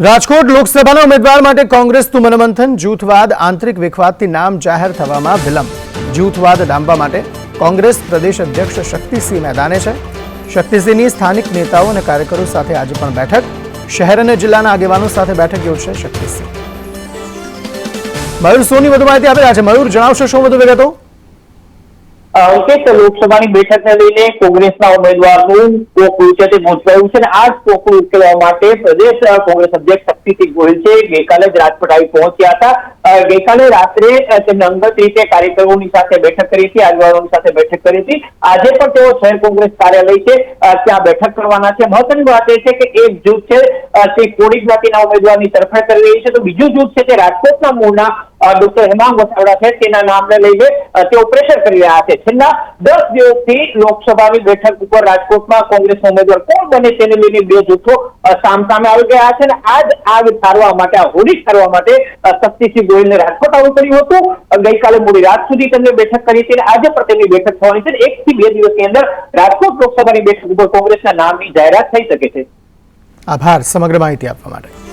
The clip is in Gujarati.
રાજકોટ લોકસભાના ઉમેદવાર માટે કોંગ્રેસ તુમનમંથન જૂથવાદ, આંતરિક વિખવાદથી નામ જાહેર થવામાં વિલંબ. જૂથવાદ ડામવા માટે કોંગ્રેસ પ્રદેશ અધ્યક્ષ શક્તિસિંહ મેદાને છે. શક્તિસિંહની સ્થાનિક નેતાઓ અને કાર્યકરો સાથે આજે પણ બેઠક. શહેર અને જિલ્લાના આગેવાનો સાથે બેઠક યોજશે શક્તિસિંહ. મયુર સોની વધુ માહિતી આપે. આજે મયુર જણાવશો શું વધુ વિગતો? અંકિત લોકસભાની બેઠકને લઈને કોંગ્રેસના ઉમેદવારનું કોકડું છે તે પહોંચવાયું છે અને આ જ કોકડું ઉકેલવા માટે પ્રદેશ કોંગ્રેસ અધ્યક્ષ શક્તિસિંહ ગોહિલ છે. ગઈકાલે જ રાજકોટ આવી પહોંચ્યા હતા. ગઈકાલે રાત્રે અ, તેમને અંગત રીતે કાર્યકરોની સાથે બેઠક કરી હતી આગેવાનોની સાથે બેઠક કરી હતી. આજે પણ તેઓ શહેર કોંગ્રેસ કાર્યાલય છે. ત્યાં બેઠક કરવાના છે. મહત્વની વાત એ છે કે એક જૂથ છે તે કોળી જ્ઞાતિના ઉમેદવારની તરફેણ કરી રહી છે. તો બીજું જૂથ છે તે રાજકોટના મૂળના ડોક્ટર હેમાંગ વસાવડા છે તેના નામને લઈને અ, તેઓ પ્રેશર કરી રહ્યા છે છેલ્લા દસ દિવસથી લોકસભાની બેઠક ઉપર રાજકોટમાં કોંગ્રેસના ઉમેદવાર કોણ બને તેને લઈને બે જૂથો અ, સામસામે આવી ગયા છે અને આજ આગ ઠારવા માટે આ હોડી ઠારવા માટે અ, શક્તિસિંહ ગોહિલને રાજકોટ આવવું પડ્યું હતું. અ, ગઈકાલે મોડી રાત સુધી તેમને બેઠક કરી હતી અને આજે પણ તેમની બેઠક થવાની છે એક થી બે દિવસની અંદર રાજકોટ લોકસભાની બેઠક ઉપર કોંગ્રેસના નામની જાહેરાત થઈ શકે છે. આભાર સમગ્ર માહિતી આપવા માટે.